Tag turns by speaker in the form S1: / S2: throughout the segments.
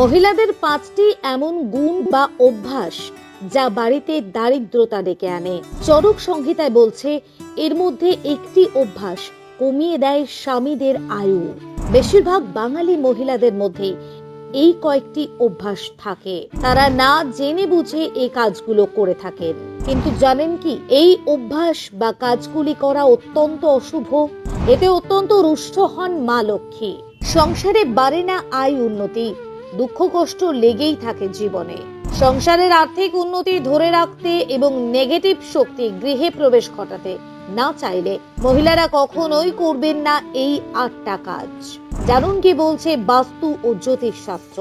S1: মহিলাদের পাঁচটি এমন গুণ বা অভ্যাস যা বাড়িতে দারিদ্রতা ডেকে আনে। চরক সংহিতায় বলছে, এর মধ্যে একটি অভ্যাস কমিয়ে দেয় স্বামীদের আয়ু। বেশিরভাগ বাঙালি মহিলাদের মধ্যে এই কয়েকটি অভ্যাস থাকে। তারা না জেনে বুঝে এই কাজগুলো করে থাকেন। কিন্তু জানেন কি, এই অভ্যাস বা কাজগুলি করা অত্যন্ত অশুভ। এতে অত্যন্ত রুষ্ট হন মা লক্ষ্মী। সংসারে বাড়ে না আয় উন্নতি দুঃখ, কষ্ট লেগেই থাকে জীবনে। সংসারের আর্থিক উন্নতি ধরে রাখতে এবং নেগেটিভ শক্তি গৃহে প্রবেশ ঘটাতে না চাইলে মহিলারা কখনোই করবেন না এই আটটা কাজ। জানুন কি বলছে বাস্তু ও জ্যোতিষশাস্ত্র।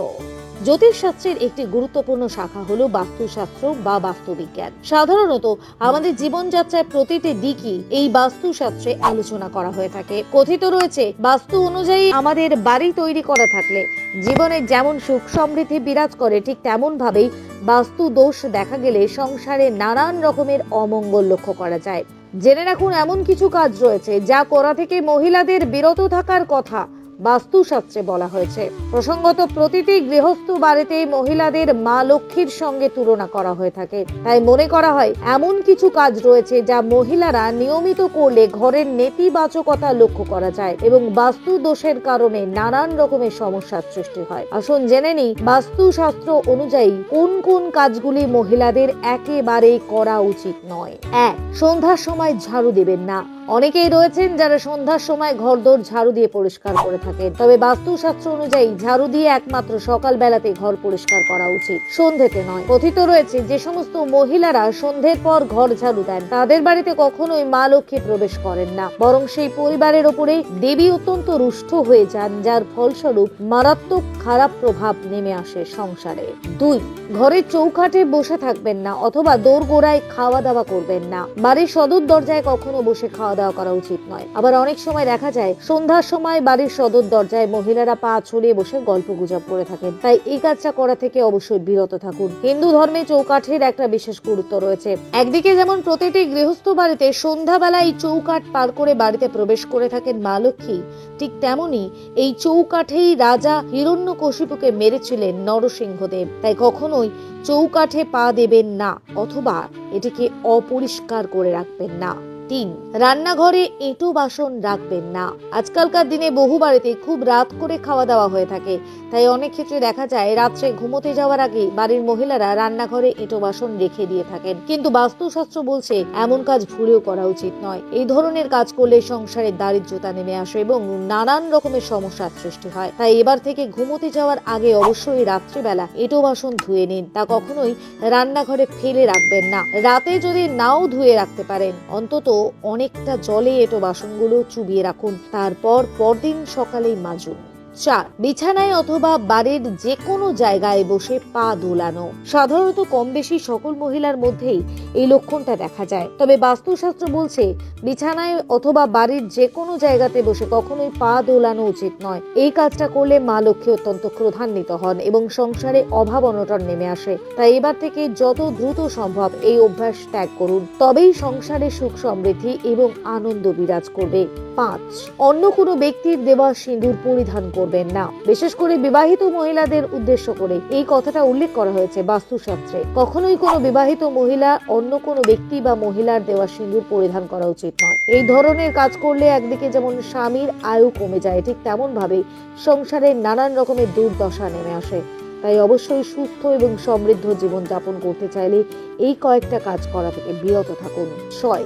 S1: জ্যোতিষশাস্ত্রের একটি গুরুত্বপূর্ণ শাখা হলো বাস্তুশাস্ত্র বা বাস্তুবিজ্ঞান। সাধারণত আমাদের জীবনযাত্রায় প্রতিটি দিকই এই বাস্তুশাস্ত্রে আলোচনা করা হয়ে থাকে। কথিত রয়েছে, বাস্তু অনুযায়ী আমাদের বাড়ি তৈরি করা থাকলে জীবনে যেমন সুখ সমৃদ্ধি বিরাজ করে, ঠিক তেমন ভাবেই বাস্তু দোষ দেখা গেলে সংসারে নানান রকমের অমঙ্গল লক্ষ্য করা যায়। জেনে রাখুন এমন কিছু কাজ রয়েছে যা করা থেকে মহিলাদের বিরত থাকার কথা। বাস্তুশাস্ত্রে বলা হয়েছে। প্রসঙ্গত, প্রতিটি গৃহস্থ বাড়িতে মহিলাদের মা লক্ষ্মীর সঙ্গে তুলনা করা হয়ে থাকে। তাই মনে করা হয়, এমন কিছু কাজ রয়েছে যা মহিলারা নিয়মিত করলে ঘরের নেতিবাচকতা লক্ষ্য করা যায় এবং বাস্তু দোষের কারণে নানান রকমের সমস্যার সৃষ্টি হয়। আসুন জেনে নিই, বাস্তুশাস্ত্র অনুযায়ী কোন কোন কাজগুলি মহিলাদের একেবারেই করা উচিত নয়। এক, সন্ধ্যার সময় ঝাড়ু দেবেন না। অনেকেই রয়েছেন যারা সন্ধ্যার সময় ঘরদোর ঝাড়ু দিয়ে পরিষ্কার করে থাকেন। তবে বাস্তুশাস্ত্র অনুযায়ী ঝাড়ু দিয়ে একমাত্র সকাল বেলাতে ঘর পরিষ্কার করা উচিত। সন্ধ্যেতে নয়। কথিত রয়েছে, যে সমস্ত মহিলারা সন্ধ্যের পর ঘর ঝাড়ু দেন, তাদের বাড়িতে কখনোই মা লক্ষ্মী প্রবেশ করেন না। বরং সেই পরিবারের ওপরে দেবী অত্যন্ত রুষ্ট হয়ে যান, যার ফলস্বরূপ মারাত্মক খারাপ প্রভাব নেমে আসে সংসারে। দুই, ঘরের চৌকাঠে বসে থাকবেন না অথবা দোরগোড়ায় খাওয়া দাওয়া করবেন না। বাড়ির সদর দরজায় কখনো বসে খাওয়া দাওয়া করা উচিত নয়। আবার অনেক সময় দেখা যায়, সন্ধ্যার সময় বাড়ির সদর দরজায় মহিলারা পা ছড়িয়ে বসে গল্প গুজব করে থাকেন। তাই এই কাজটা করা থেকে অবশ্যই বিরত থাকুন। হিন্দু ধর্মে চৌকাঠের একটা বিশেষ গুরুত্ব রয়েছে। একদিকে যেমন প্রতিটি গৃহস্থ বাড়িতে সন্ধ্যাবেলা এই চৌকাঠ পার করে বাড়িতে প্রবেশ করে থাকেন মা লক্ষ্মী, ঠিক তেমনি এই চৌকাঠেই রাজা হিরণ্যকশিপুকে মেরেছিলেন নরসিংহদেব। তাই কখনোই চৌকাঠে পা দেবেন না, অথবা এটিকে অপরিষ্কার করে রাখবেন না। তিন রান্নাঘরে এঁটো বাসন রাখবেন না। আজকালকার দিনে বহু বাড়িতে খুব রাত করে খাওয়া দাওয়া হয়ে থাকে। তাই অনেক ক্ষেত্রে দেখা যায়, রাত্রে ঘুমোতে যাওয়ার আগে বাড়ির মহিলারা রান্নাঘরে এঁটো বাসন রেখে দিয়ে থাকেন। কিন্তু বাস্তুশাস্ত্র বলছে, এমন কাজ ভুলেও করা উচিত নয়। এই ধরনের কাজ করলে সংসারে দারিদ্রতা নেমে আসে এবং নানান রকমের সমস্যার সৃষ্টি হয়। তাই এবার থেকে ঘুমোতে যাওয়ার আগে অবশ্যই রাত্রিবেলা এঁটো বাসন ধুয়ে নিন। তা কখনোই রান্নাঘরে ফেলে রাখবেন না। রাতে যদি নাও ধুয়ে রাখতে পারেন, অন্তত অনেকটা জলে এটো বাসনগুলো চুবিয়ে রাখুন। তারপর পরদিন সকালেই মাজুন। চার, বিছানায় অথবা বাড়ির যে কোনো জায়গায় বসে পা দোলানো সাধারণত কম বেশি সকল মহিলার মধ্যেই এই লক্ষণটা দেখা যায়। তবে বাস্তুশাস্ত্র বলছে, বিছানায় অথবা বাড়ির যে কোনো জায়গাতে বসে কখনোই পা দোলানো উচিত নয়। এই কাজটা করলে মা লক্ষ্মী অত্যন্ত ক্রোধান্বিত হন এবং সংসারে অভাব অনটন নেমে আসে। তাই এবার থেকে যত দ্রুত সম্ভব এই অভ্যাস ত্যাগ করুন। তবেই সংসারে সুখ সমৃদ্ধি এবং আনন্দ বিরাজ করবে। পাঁচ। অন্য কোনো ব্যক্তির দেওয়া সিঁদুর পরিধান করবেন না। বিশেষ করে বিবাহিত মহিলাদের উদ্দেশ্য করে এই কথাটা উল্লেখ করা হয়েছে বাস্তুশাস্ত্রে। কখনোই কোনো বিবাহিত মহিলা অন্য কোনো ব্যক্তি বা মহিলার দেওয়া সিঁদুর পরিধান করা উচিত নয়। এই ধরনের কাজ করলে একদিকে যেমন স্বামীর আয়ু কমে যায়, ঠিক তেমন ভাবে সংসারে নানান রকমের দুর্দশা নেমে আসে। তাই অবশ্যই সুস্থ এবং সমৃদ্ধ জীবন যাপন করতে চাইলে এই কয়েকটা কাজ করা থেকে বিরত থাকুন। ছয়।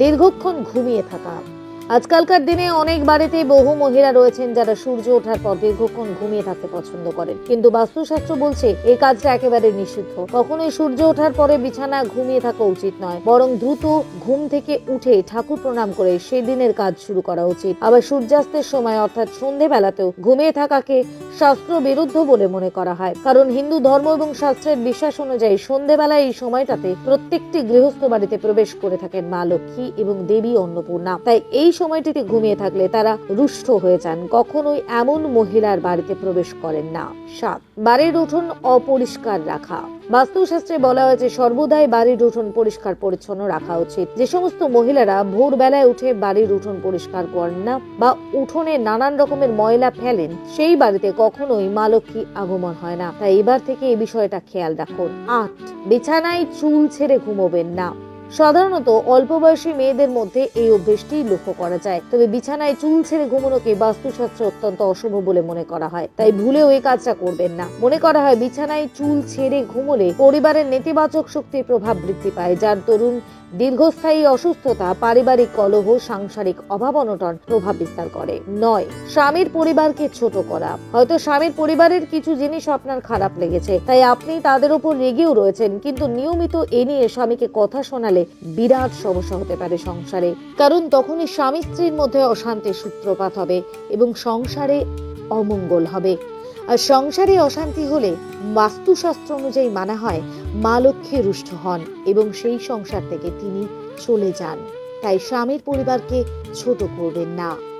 S1: দীর্ঘক্ষণ ঘুমিয়ে থাকা। আজকালকার দিনে অনেক বাড়িতে বহু মহিলা রয়েছেন যারা সূর্য ওঠার পর দীর্ঘক্ষণ ঘুমিয়ে থাকতে পছন্দ করেন। কিন্তু বাস্তুশাস্ত্র বলছে, এই কাজটা একেবারে নিষিদ্ধ। কখনোই সূর্য ওঠার পরে বিছানা ঘুমিয়ে থাকা উচিত নয়, বরং দ্রুত ঘুম থেকে উঠে ঠাকুর প্রণাম করে সেই দিনের কাজ শুরু করা উচিত। আবার সূর্যাস্তের সময়, অর্থাৎ সন্ধেবেলাতেও, ঘুমিয়ে থাকাকে শাস্ত্র বিরুদ্ধ বলে মনে করা হয়। কারণ হিন্দু ধর্ম এবং শাস্ত্রের বিশ্বাস অনুযায়ী সন্ধেবেলা এই সময়টাতে প্রত্যেকটি গৃহস্থ বাড়িতে প্রবেশ করে থাকেন মা লক্ষ্মী এবং দেবী অন্নপূর্ণা। তাই এই সময়টিতে ঘুমিয়ে থাকলে তারা রুষ্ট হয়ে যান। কখনোই এমন মহিলার বাড়িতে প্রবেশ করেন না। সাত, বাড়ির উঠোন অপরিষ্কার রাখা। বাস্তুশাস্ত্রে বলা হয়েছে, সর্বদাই বাড়ির উঠোন পরিষ্কার, পরিচ্ছন্ন রাখা উচিত। যে সমস্ত মহিলারা ভোরবেলায় উঠে বাড়ির উঠোন পরিষ্কার করেন না বা উঠোনে নানান রকমের ময়লা ফেলেন, সেই বাড়িতে কখনোই মা লক্ষ্মী আগমন হয় না। তাই এবার থেকে এই বিষয়টা খেয়াল রাখুন। আট, বিছানায় চুল ছেড়ে ঘুমোবেন না। সাধারণত অল্প বয়সী মেয়েদের মধ্যে এই অভ্যেসটি লক্ষ্য করা যায়। তবে বিছানায় চুল ছেড়ে ঘুমানোকে বাস্তুশাস্ত্রে অত্যন্ত অশুভ বলে মনে করা হয়। তাই ভুলেও এই কাজটা করবেন না। মনে করা হয়, বিছানায় চুল ছেড়ে ঘুমলে পরিবারের নেতিবাচক শক্তির প্রভাব বৃদ্ধি পায়। যার দরুন দীর্ঘস্থায়ী অসুস্থতা, পারিবারিক কলহ, সাংসারিক অভাব অনটন প্রভাব বিস্তার করে। নয়, স্বামীর পরিবারকে ছোট করা। হয়তো স্বামীর পরিবারের কিছু জিনিস আপনার খারাপ লেগেছে, তাই আপনি তাদের উপর রেগেও রয়েছেন, কিন্তু নিয়মিত এ নিয়ে স্বামীকে কথা শোনালে বিরাট সমস্যা হতে পারে সংসারে। কারণ তখনই স্বামী স্ত্রীর মধ্যে অশান্তির সূত্রপাত হবে এবং সংসারে অমঙ্গল হবে। আর সংসারে অশান্তি হলে বাস্তুশাস্ত্র অনুযায়ী মানা হয়, মা লক্ষ্মী রুষ্ট হন এবং সেই সংসার থেকে তিনি চলে যান। তাই স্বামীর পরিবারকে ছোট করবেন না।